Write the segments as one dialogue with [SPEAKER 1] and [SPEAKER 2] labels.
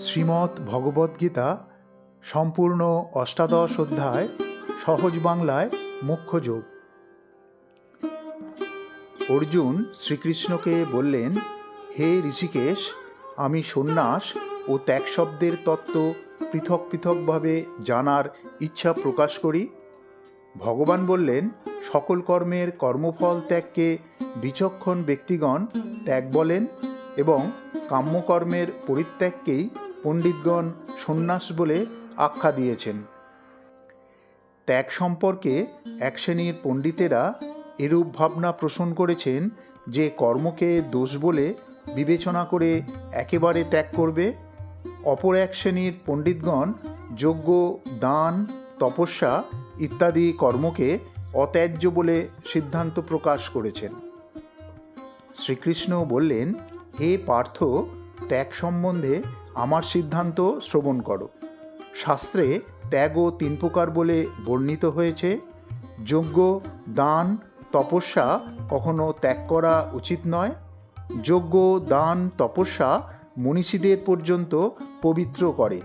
[SPEAKER 1] শ্রীমদ্ ভগবদ্গীতা সম্পূর্ণ অষ্টাদশ অধ্যায়, সহজ বাংলায় মুখ্য যোগ। অর্জুন শ্রীকৃষ্ণকে বললেন, হে ঋষিকেশ, আমি সন্ন্যাস ও ত্যাগ শব্দের তত্ত্ব পৃথক পৃথকভাবে জানার ইচ্ছা প্রকাশ করি। ভগবান বললেন, সকল কর্মের কর্মফল ত্যাগকে বিচক্ষণ ব্যক্তিগণ ত্যাগ বলেন এবং কাম্যকর্মের পরিত্যাগকেই পণ্ডিতগণ সন্ন্যাস বলে আখ্যা দিয়েছেন। ত্যাগ সম্পর্কে এক শ্রেণির পণ্ডিতেরা এরূপ ভাবনা পোষণ করেছেন যে কর্মকে দোষ বলে বিবেচনা করে একেবারে ত্যাগ করবে। অপর এক শ্রেণির পণ্ডিতগণ যজ্ঞ, দান, তপস্যা ইত্যাদি কর্মকে অত্যাজ্য বলে সিদ্ধান্ত প্রকাশ করেছেন। শ্রীকৃষ্ণ বললেন, হে পার্থ, ত্যাগ সম্বন্ধে আমার সিদ্ধান্ত শ্রবণ করো। শাস্ত্রে ত্যাগও তিন প্রকার বলে বর্ণিত হয়েছে। যজ্ঞ, দান, তপস্যা কখনো ত্যাগ করা উচিত নয়। যজ্ঞ, দান, তপস্যা মনীষীদের পর্যন্ত পবিত্র করে।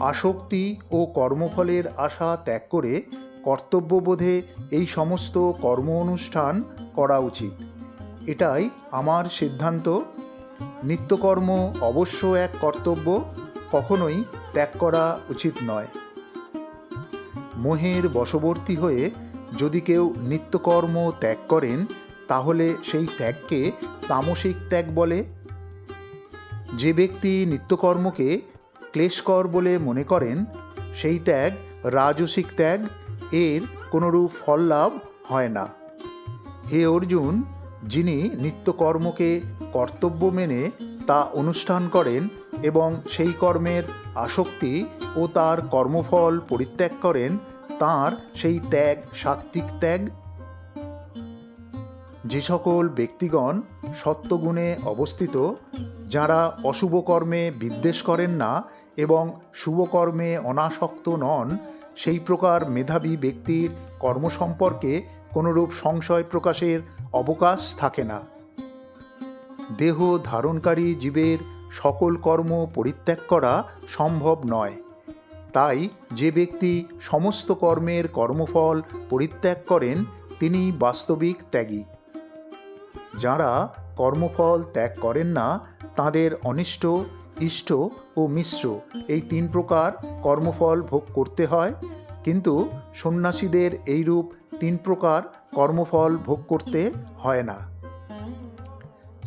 [SPEAKER 1] আসক্তি ও কর্মফলের আশা ত্যাগ করে কর্তব্যবোধে এই সমস্ত কর্ম অনুষ্ঠান করা উচিত। এটাই আমার সিদ্ধান্ত। নিত্যকর্ম অবশ্য এক কর্তব্য, কখনোই ত্যাগ করা উচিত নয়। মোহের বশবর্তী হয়ে যদি কেউ নিত্যকর্ম ত্যাগ করেন, তাহলে সেই ত্যাগকে তামসিক ত্যাগ বলে। যে ব্যক্তি নিত্যকর্মকে ক্লেশকর বলে মনে করেন, সেই ত্যাগ রাজসিক ত্যাগ, এর কোনোরূপ ফল লাভ হয় না। হে অর্জুন যিনি নিত্যকর্মকে কর্তব্য মেনে তা অনুষ্ঠান করেন এবং সেই কর্মের আসক্তি ও তার কর্মফল পরিত্যাগ করেন, তার সেই ত্যাগ, সাত্ত্বিক ত্যাগ। যে সকল ব্যক্তিগণ সত্যগুণে অবস্থিত, যারা অশুভ কর্মে বিদ্বেষ করেন না এবং শুভকর্মে অনাসক্ত নন, সেই প্রকার মেধাবী ব্যক্তির কর্ম সম্পর্কে কোনরূপ সংশয় প্রকাশের অবকাশ থাকে না। দেহ ধারণকারী জীবের সকল কর্ম পরিত্যাগ করা সম্ভব নয়। তাই যে ব্যক্তি সমস্ত কর্মের কর্মফল পরিত্যাগ করেন, তিনি বাস্তবিক ত্যাগী। যারা কর্মফল ত্যাগ করেন না, তাদের অনিষ্ট, ইষ্ট ও মিশ্র এই তিন প্রকার কর্মফল ভোগ করতে হয়। কিন্তু সন্ন্যাসীদের এইরূপ তিন প্রকার কর্মফল ভোগ করতে হয় না।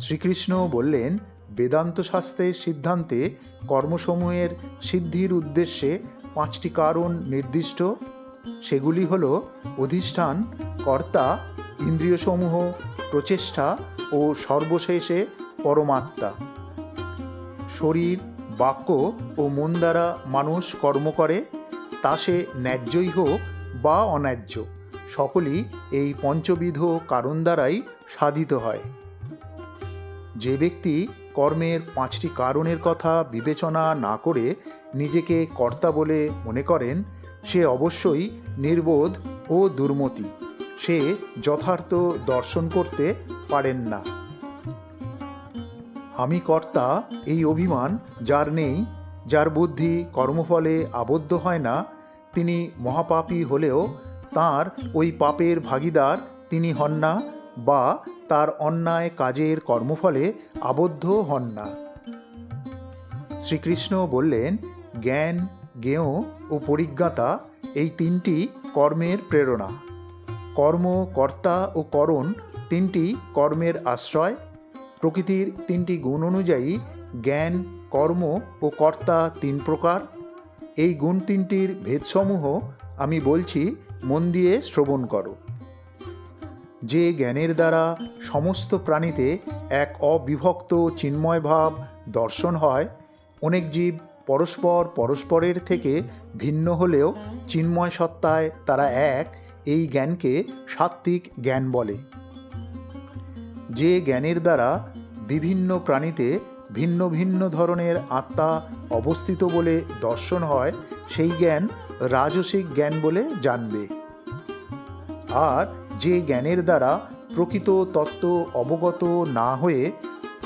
[SPEAKER 1] শ্রীকৃষ্ণ বললেন, বেদান্ত শাস্ত্রের সিদ্ধান্তে কর্মসমূহের সিদ্ধির উদ্দেশ্যে পাঁচটি কারণ নির্দিষ্ট। সেগুলি হল অধিষ্ঠান, কর্তা, ইন্দ্রিয়সমূহ, প্রচেষ্টা ও সর্বশেষে পরমাত্মা। শরীর, বাক্য ও মন দ্বারা মানুষ কর্ম করে, তা সে ন্যায্যই হোক বা অন্যায্য। সকলই এই পঞ্চবিধ কারণ দ্বারাই সাধিত হয়। যে ব্যক্তি কর্মের পাঁচটি কারণের কথা বিবেচনা না করে নিজেকে কর্তা বলে মনে করেন, সে অবশ্যই নির্বোধ ও দুর্মতি। সে যথার্থ দর্শন করতে পারেন না। আমি কর্তা এই অভিমান যার নেই, যার বুদ্ধি কর্মফলে আবদ্ধ হয় না, তিনি মহাপাপী হলেও তার ওই পাপের ভাগিদার তিনি হন না বা তার অন্যায় কাজের কর্মফলে আবদ্ধ হন না। শ্রীকৃষ্ণ বললেন, জ্ঞান, জ্ঞেয় ও পরিজ্ঞাতা এই তিনটি কর্মের প্রেরণা। কর্ম, কর্তা ও করণ তিনটি কর্মের আশ্রয়। প্রকৃতির তিনটি গুণ অনুযায়ী জ্ঞান, কর্ম ও কর্তা তিন প্রকার। এই গুণ তিনটির ভেদসমূহ আমি বলছি মন দিয়ে শ্রবণ করো। যে জ্ঞানের দ্বারা সমস্ত প্রাণীতে এক অবিভক্ত চিন্ময় ভাব দর্শন হয়, অনেক জীব পরস্পর পরস্পরের থেকে ভিন্ন হলেও চিন্ময় সত্তায় তারা এক, এই জ্ঞানকে সাত্ত্বিক জ্ঞান বলে। যে জ্ঞানের দ্বারা বিভিন্ন প্রাণীতে ভিন্ন ভিন্ন ধরনের আত্মা অবস্থিত বলে দর্শন হয়, সেই জ্ঞান রাজসিক জ্ঞান বলে জানবে। আর যে জ্ঞানের দ্বারা প্রকৃত তত্ত্ব অবগত না হয়ে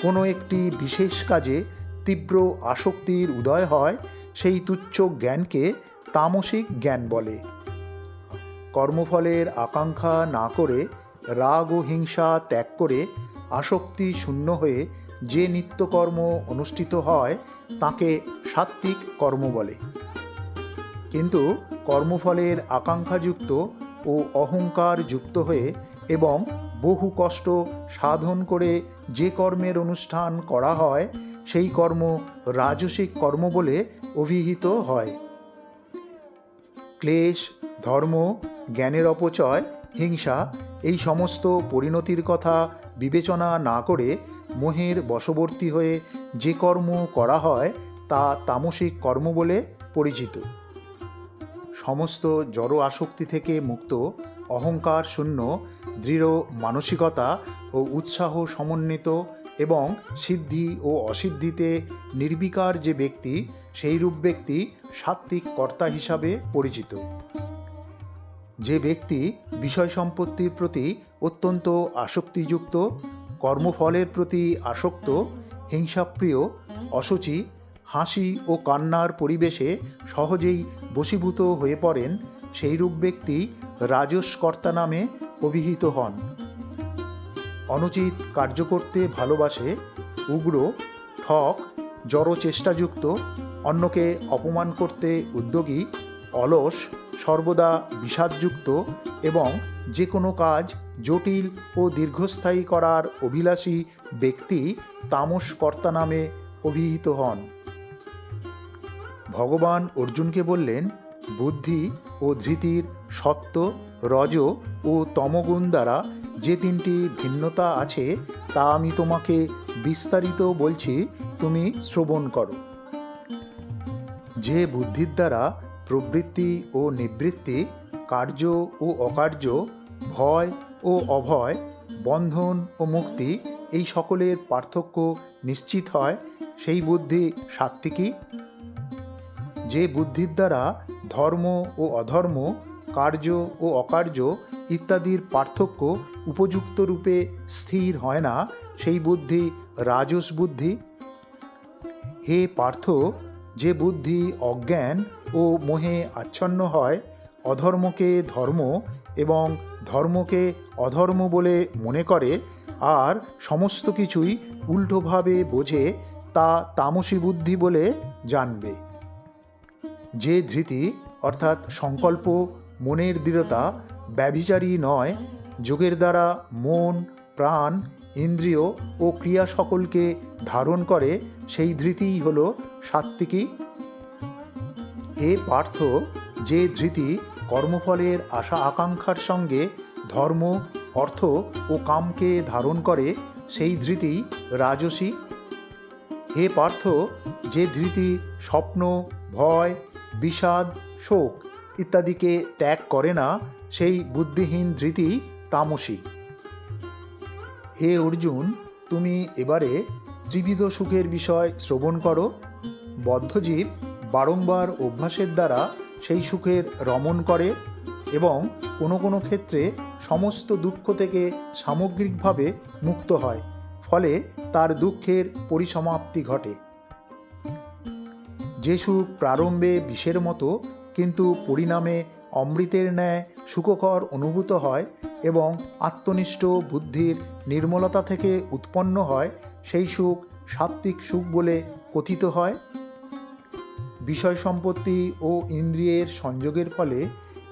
[SPEAKER 1] কোনো একটি বিশেষ কাজে তীব্র আসক্তির উদয় হয়, সেই তুচ্ছ জ্ঞানকে তামসিক জ্ঞান বলে। কর্মফলের আকাঙ্ক্ষা না করে, রাগ ও হিংসা ত্যাগ করে আসক্তি শূন্য হয়ে যে নিত্যকর্ম অনুষ্ঠিত হয়, তাকে সাত্ত্বিক কর্ম বলে। কিন্তু কর্মফলের আকাঙ্ক্ষাযুক্ত ও অহংকার যুক্ত হয়ে এবং বহু কষ্ট সাধন করে যে কর্মের অনুষ্ঠান করা হয়, সেই কর্ম রাজসিক কর্ম বলে অভিহিত হয়। ক্লেশ, ধর্ম, জ্ঞানের অপচয়, হিংসা এই সমস্ত পরিণতির কথা বিবেচনা না করে মোহের বশবর্তী হয়ে যে কর্ম করা হয়, তা তামসিক কর্ম বলে পরিচিত। সমস্ত জড় আসক্তি থেকে মুক্ত, অহংকার শূন্য, দৃঢ় মানসিকতা ও উৎসাহ সমন্বিত এবং সিদ্ধি ও অসিদ্ধিতে নির্বিকার যে ব্যক্তি, সেই রূপ ব্যক্তি সাত্ত্বিক কর্তা হিসাবে পরিচিত। যে ব্যক্তি বিষয় সম্পত্তির প্রতি অত্যন্ত আসক্তিযুক্ত, কর্মফলের প্রতি আসক্ত, হিংসাপ্রিয়, অসুচি, হাসি ও কান্নার পরিবেশে সহজেই বশীভূত হয়ে পড়েন, সেইরূপ ব্যক্তি রাজস্কর্তা নামে অভিহিত হন। অনুচিত কার্য করতে ভালোবাসে, উগ্র, ঠক, জড় চেষ্টাযুক্ত, অন্যকে অপমান করতে উদ্যোগী, অলস, সর্বদা বিষাদযুক্ত এবং যে কোনো কাজ জটিল ও দীর্ঘস্থায়ী করার অভিলাষী ব্যক্তি তামস কর্তা নামে অভিহিত হন। ভগবান অর্জুনকে বললেন, বুদ্ধি ও ধৃতির সত্য রজ ও তমগুণ দ্বারা যে তিনটি ভিন্নতা আছে, তা আমি তোমাকে বিস্তারিত বলছি, তুমি শ্রবণ করো। যে বুদ্ধির দ্বারা প্রবৃত্তি ও নিবৃত্তি, কার্য ও অকার্য, ভয় ও অভয়, বন্ধন ও মুক্তি, এই সকলের পার্থক্য নিশ্চিত হয়, সেই বুদ্ধি সাত্ত্বিকী যে বুদ্ধির দ্বারা ধর্ম ও অধর্ম, কার্য ও অকার্য ইত্যাদির পার্থক্য উপযুক্ত রূপে স্থির হয় না, সেই বুদ্ধি রাজস বুদ্ধি। হে পার্থ, যে বুদ্ধি অজ্ঞান ও মোহে আচ্ছন্ন হয়, অধর্মকে ধর্ম এবং ধর্মকে অধর্ম বলে মনে করে, আর সমস্ত কিছুই উল্টোভাবে বোঝে, তা তামসী বুদ্ধি বলে জানবে। যে ধৃতি, অর্থাৎ সংকল্প, মনের দৃঢ়তা, ব্যভিচারী নয়, যোগের দ্বারা মন, প্রাণ, ইন্দ্রিয় ও ক্রিয়া সকলকে ধারণ করে, সেই ধৃতিই হল সাত্ত্বিকী। হে পার্থ যে ধৃতি কর্মফলের আশা আকাঙ্ক্ষার সঙ্গে ধর্ম, অর্থ ও কামকে ধারণ করে, সেই ধৃতি রাজসী। হে পার্থ যে ধৃতি স্বপ্ন, ভয় বিষাদ, শোক ইত্যাদিকে ত্যাগ করে না সেই বুদ্ধিহীন ধৃতি তামসী। হে অর্জুন, তুমি এবারে ত্রিবিধ সুখের বিষয় শ্রবণ করো। বদ্ধজীব বারংবার অভ্যাসের দ্বারা সেই সুখের রমণ করে এবং কোনো কোনো ক্ষেত্রে সমস্ত দুঃখ থেকে সামগ্রিকভাবে মুক্ত হয়, ফলে তার দুঃখের পরিসমাপ্তি ঘটে। যে সুখ প্রারম্ভে বিষের মতো, কিন্তু পরিণামে অমৃতের ন্যায় সুখকর অনুভূত হয় এবং আত্মনিষ্ঠ বুদ্ধির নির্মলতা থেকে উৎপন্ন হয়, সেই সুখ সাত্ত্বিক সুখ বলে কথিত হয়। বিষয় সম্পত্তি ও ইন্দ্রিয়ের সংযোগের ফলে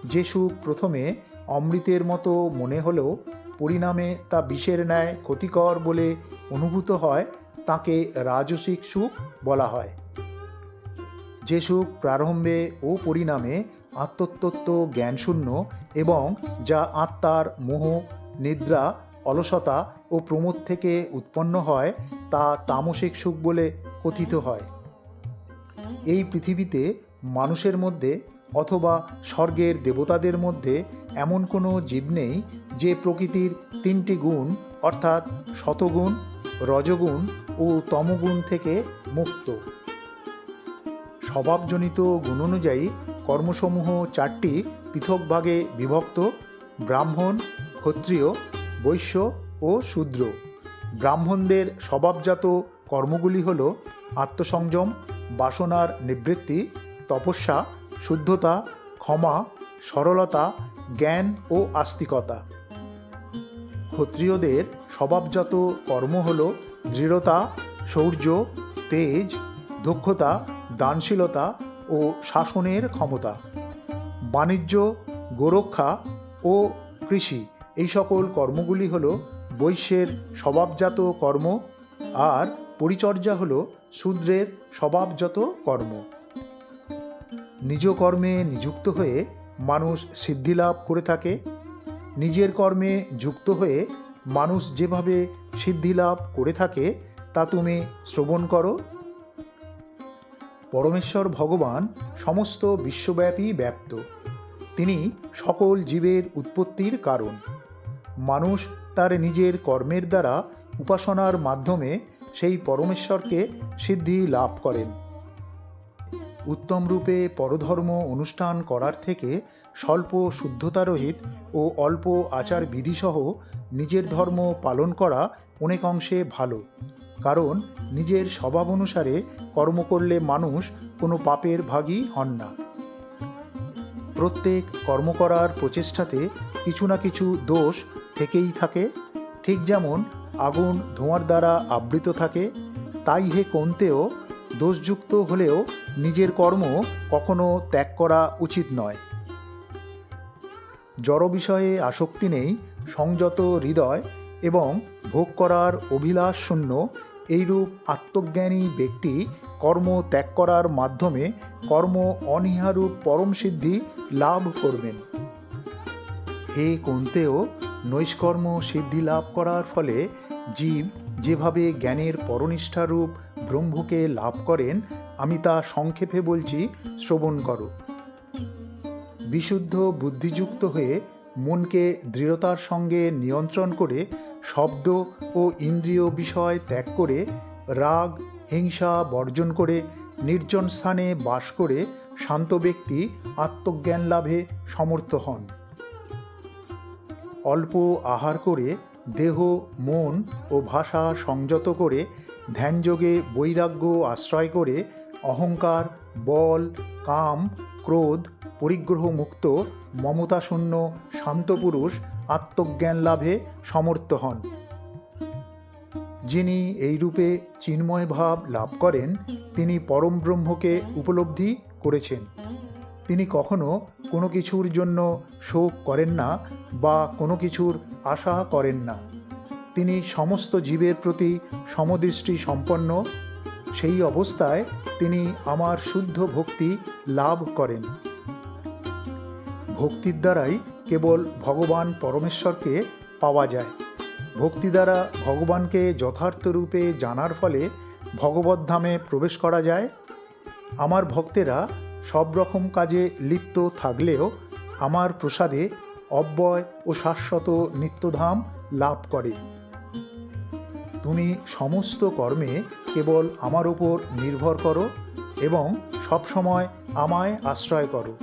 [SPEAKER 1] যে সুখ প্রথমে অমৃতের মতো মনে হলেও পরিণামে তা বিষের ন্যায় ক্ষতিকর বলে অনুভূত হয়, তাকে রাজসিক সুখ বলা হয়। যে সুখ প্রারম্ভে ও পরিণামে আত্মতত্ত্ব জ্ঞানশূন্য এবং যা আত্মার মোহ, নিদ্রা, অলসতা ও প্রমোদ থেকে উৎপন্ন হয়, তা তামসিক সুখ বলে কথিত হয়। এই পৃথিবীতে মানুষের মধ্যে অথবা স্বর্গের দেবতাদের মধ্যে এমন কোনো জীব নেই যে প্রকৃতির তিনটি গুণ, অর্থাৎ শতগুণ, রজগুণ ও তমগুণ থেকে মুক্ত। স্বভাবজনিত গুণ অনুযায়ী কর্মসমূহ চারটি পৃথক ভাগে বিভক্ত, ব্রাহ্মণ, ক্ষত্রিয়, বৈশ্য ও শূদ্র। ব্রাহ্মণদের স্বভাবজাত কর্মগুলি হল আত্মসংযম, বাসনার নিবৃত্তি, তপস্যা, শুদ্ধতা, ক্ষমা, সরলতা, জ্ঞান ও আস্তিকতা। ক্ষত্রিয়দের স্বভাবজাত কর্ম হল দৃঢ়তা, শৌর্য, তেজ, দক্ষতা দানশীলতা ও শাসনের ক্ষমতা, বাণিজ্য, গোরক্ষা ও কৃষি, এই সকল কর্মগুলি হল বৈশ্যের স্বভাবজাত কর্ম আর পরিচর্যা হল শূদ্রের স্বভাবজাত কর্ম। নিজ কর্মে নিযুক্ত হয়ে মানুষ সিদ্ধিলাভ করে থাকে, নিজের কর্মে যুক্ত হয়ে মানুষ যেভাবে সিদ্ধিলাভ করে থাকে, তা তুমি শ্রবণ করো পরমেশ্বর ভগবান সমস্ত বিশ্বব্যাপী ব্যাপ্ত। তিনি সকল জীবের উৎপত্তির কারণ। মানুষ তার নিজের কর্মের দ্বারা উপাসনার মাধ্যমে সেই পরমেশ্বরকে সিদ্ধি লাভ করেন। উত্তম রূপে পরধর্ম অনুষ্ঠান করার থেকে স্বল্প শুদ্ধতারহিত ও অল্প আচার বিধিসহ নিজের ধর্ম পালন করা অনেক অংশে ভালো, কারণ নিজের স্বভাব অনুসারে কর্ম করলে মানুষ কোনো পাপের ভাগী হন না। প্রত্যেক কর্ম করার প্রচেষ্টাতে কিছু না কিছু দোষ থেকেই থাকে, ঠিক যেমন আগুন ধোঁয়ার দ্বারা আবৃত থাকে, তাই হে কোনতেও দোষযুক্ত হলেও নিজের কর্ম কখনো ত্যাগ করা উচিত নয়। জড় বিষয়ে আসক্তি নেই, সংযত হৃদয় এবং ভোগ করার অভিলাষ শূন্য, এইরূপ আত্মজ্ঞানী ব্যক্তি কর্ম ত্যাগ করার মাধ্যমে কর্ম অনিহারূপ পরম সিদ্ধি লাভ করবেন। হে কোনতেও, নৈষ্কর্ম সিদ্ধি লাভ করার ফলে জীব যেভাবে জ্ঞানের পরনিষ্ঠারূপ ব্রহ্মকে লাভ করেন, আমি তা সংক্ষেপে বলছি, শ্রবণ করো। বিশুদ্ধ বুদ্ধিযুক্ত হয়ে মনকে দৃঢ়তার সঙ্গে নিয়ন্ত্রণ করে শব্দ ও ইন্দ্রিয় বিষয় ত্যাগ করে রাগ, হিংসা বর্জন করে, নির্জন স্থানে বাস করে শান্ত ব্যক্তি আত্মজ্ঞান লাভে সমর্থ হন। অল্প আহার করে দেহ, মন ও ভাষা সংযত করে ধ্যানযোগে বৈরাগ্য আশ্রয় করে অহংকার, বল, কাম, ক্রোধ পরিগ্রহ মুক্ত মমতাশূন্য, শান্ত পুরুষ আত্মজ্ঞান লাভে সমর্থ হন। যিনি এই রূপে চিন্ময় ভাব লাভ করেন, তিনি পরম ব্রহ্মকে উপলব্ধি করেছেন। তিনি কখনো কোনো কিছুর জন্য শোক করেন না বা কোনো কিছুর আশা করেন না। তিনি সমস্ত জীবের প্রতি সমদৃষ্টি সম্পন্ন। সেই অবস্থায় তিনি আমার শুদ্ধ ভক্তি লাভ করেন। ভক্তির দ্বারাই কেবল ভগবান পরমেশ্বরকে পাওয়া যায়। ভক্তি দ্বারা ভগবানকে যথার্থ রূপে জানার ফলে ভগবদ্ধামে প্রবেশ করা যায়। আমার ভক্তেরা সব রকম কাজে লিপ্ত থাকলেও আমার প্রসাদে অব্যয় ও শাশ্বত নিত্যধাম লাভ করে। তুমি সমস্ত কর্মে কেবল আমার উপর নির্ভর করো এবং সবসময় আমায় আশ্রয় করো।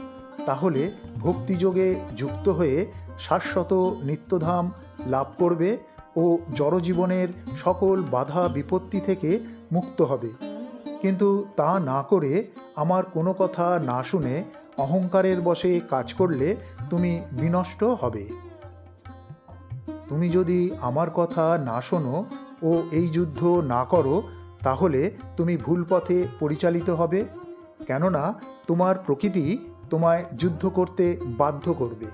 [SPEAKER 1] তাহলে ভক্তিযোগে যুক্ত হয়ে শাশ্বত নিত্যধাম লাভ করবে ও জড়জীবনের সকল বাধা বিপত্তি থেকে মুক্ত হবে। কিন্তু তা না করে আমার কোনো কথা না শুনে অহংকারের বশে কাজ করলে তুমি বিনষ্ট হবে। তুমি যদি আমার কথা না শোনো ও এই যুদ্ধ না করো, তাহলে তুমি ভুল পথে পরিচালিত হবে। কেননা তোমার প্রকৃতি তোমায় যুদ্ধ করতে বাধ্য করবে।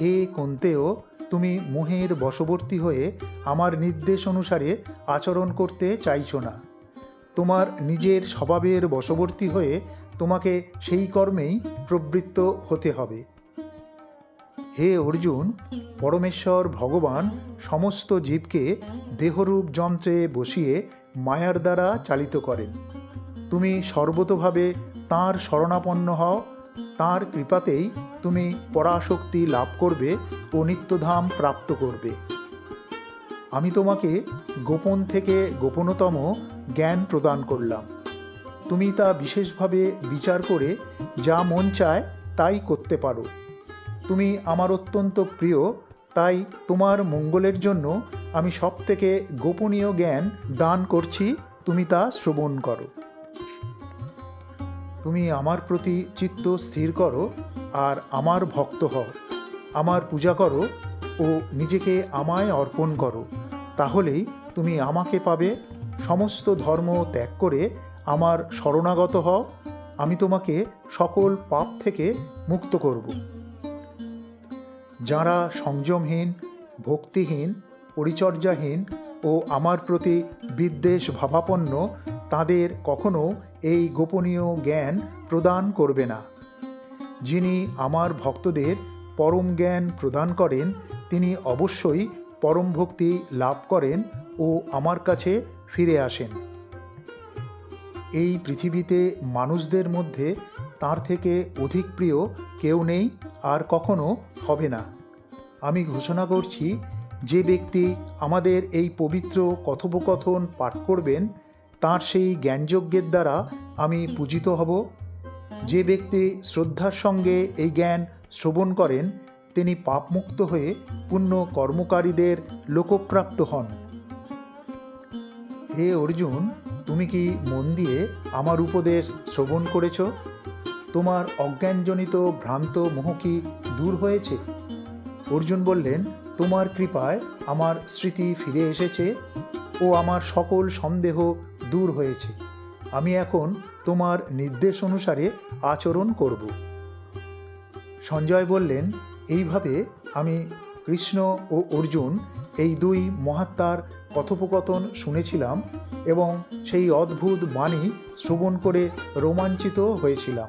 [SPEAKER 1] হে কন্তেও, তুমি মোহের বশবর্তী হয়ে আমার নির্দেশ অনুসারে আচরণ করতে চাইছ না। তোমার নিজের স্বভাবের বশবর্তী হয়ে তোমাকে সেই কর্মেই প্রবৃত্ত হতে হবে। হে অর্জুন, পরমেশ্বর ভগবান সমস্ত জীবকে দেহরূপ যন্ত্রে বসিয়ে মায়ার দ্বারা চালিত করেন। তুমি সর্বতভাবে তাঁর শরণাপন্ন হও। তাঁর কৃপাতেই তুমি পরাশক্তি লাভ করবে ও নিত্যধাম প্রাপ্ত করবে। আমি তোমাকে গোপন থেকে গোপনতম জ্ঞান প্রদান করলাম। তুমি তা বিশেষভাবে বিচার করে যা মন চায় তাই করতে পারো। তুমি আমার অত্যন্ত প্রিয়, তাই তোমার মঙ্গলের জন্য আমি সব থেকে গোপনীয় জ্ঞান দান করছি, তুমি তা শ্রবণ করো। তুমি আমার প্রতি চিত্ত স্থির করো আর আমার ভক্ত হও। আমার পূজা করো ও নিজেকে আমায় অর্পণ করো। তাহলেই তুমি আমাকে পাবে। সমস্ত ধর্ম ত্যাগ করে আমার শরণাগত হও। আমি তোমাকে সকল পাপ থেকে মুক্ত করব। যারা সংযমহীন, ভক্তিহীন, পরিচর্যাহীন ও আমার প্রতি বিদ্বেষ ভাবাপন্ন তাদের কখনো এই গোপনীয় জ্ঞান প্রদান করবে না। যিনি আমার ভক্তদের পরম জ্ঞান প্রদান করেন, তিনি অবশ্যই পরম ভক্তি লাভ করেন ও আমার কাছে ফিরে আসেন। এই পৃথিবীতে মানুষদের মধ্যে তার থেকে অধিক প্রিয় কেউ নেই আর কখনো হবে না। আমি ঘোষণা করছি, যে ব্যক্তি আমাদের এই পবিত্র কথোপকথন পাঠ করবেন তার সেই জ্ঞানযজ্ঞের দ্বারা আমি পূজিত হব। যে ব্যক্তি শ্রদ্ধার সঙ্গে এই জ্ঞান শ্রবণ করেন, তিনি পাপমুক্ত হয়ে পুণ্য কর্মকারীদের লোকপ্রাপ্ত হন। হে অর্জুন, তুমি কি মন দিয়ে আমার উপদেশ শ্রবণ করেছ? তোমার অজ্ঞানজনিত ভ্রান্ত মোহ কি দূর হয়েছে? অর্জুন বললেন, তোমার কৃপায় আমার স্মৃতি ফিরে এসেছে ও আমার সকল সন্দেহ দূর হয়েছে। আমি এখন তোমার নির্দেশ অনুসারে আচরণ করব। সঞ্জয় বললেন, এইভাবে আমি কৃষ্ণ ও অর্জুন এই দুই মহাত্মার কথোপকথন শুনেছিলাম এবং সেই অদ্ভুত বাণী শ্রবণ করে রোমাঞ্চিত হয়েছিলাম।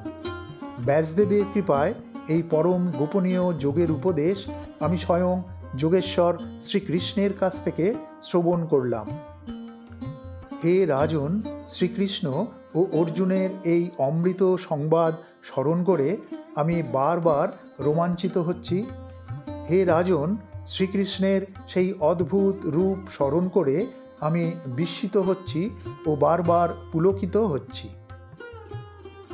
[SPEAKER 1] ব্যাসদেবের কৃপায় এই পরম গোপনীয় যোগের উপদেশ আমি স্বয়ং যোগেশ্বর শ্রীকৃষ্ণের কাছ থেকে শ্রবণ করলাম। হে রাজন, শ্রীকৃষ্ণ ও অর্জুনের এই অমৃত সংবাদ স্মরণ করে আমি বারবার রোমাঞ্চিত হচ্ছি। হে রাজন, শ্রীকৃষ্ণের সেই অদ্ভুত রূপ স্মরণ করে আমি বিস্মিত হচ্ছি ও বারবার পুলকিত হচ্ছি।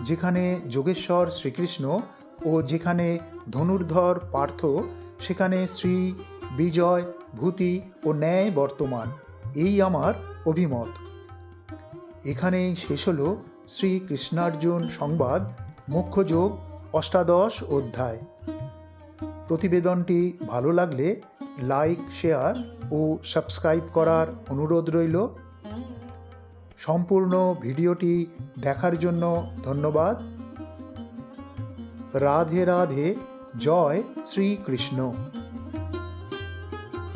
[SPEAKER 1] যেখানে যোগেশ্বর শ্রীকৃষ্ণ ও যেখানে ধনুর্ধর পার্থ, সেখানে শ্রী বিজয়, ভূতি ও ন্যায় বর্তমান। এই আমার অভিমত। এখানেই শেষ হল শ্রী কৃষ্ণার্জুন সংবাদ মুখ্যযোগ অষ্টাদশ অধ্যায়। প্রতিবেদনটি ভালো লাগলে লাইক, শেয়ার ও সাবস্ক্রাইব করার অনুরোধ রইল। সম্পূর্ণ ভিডিওটি দেখার জন্য ধন্যবাদ। রাধে রাধে, জয় শ্রীকৃষ্ণ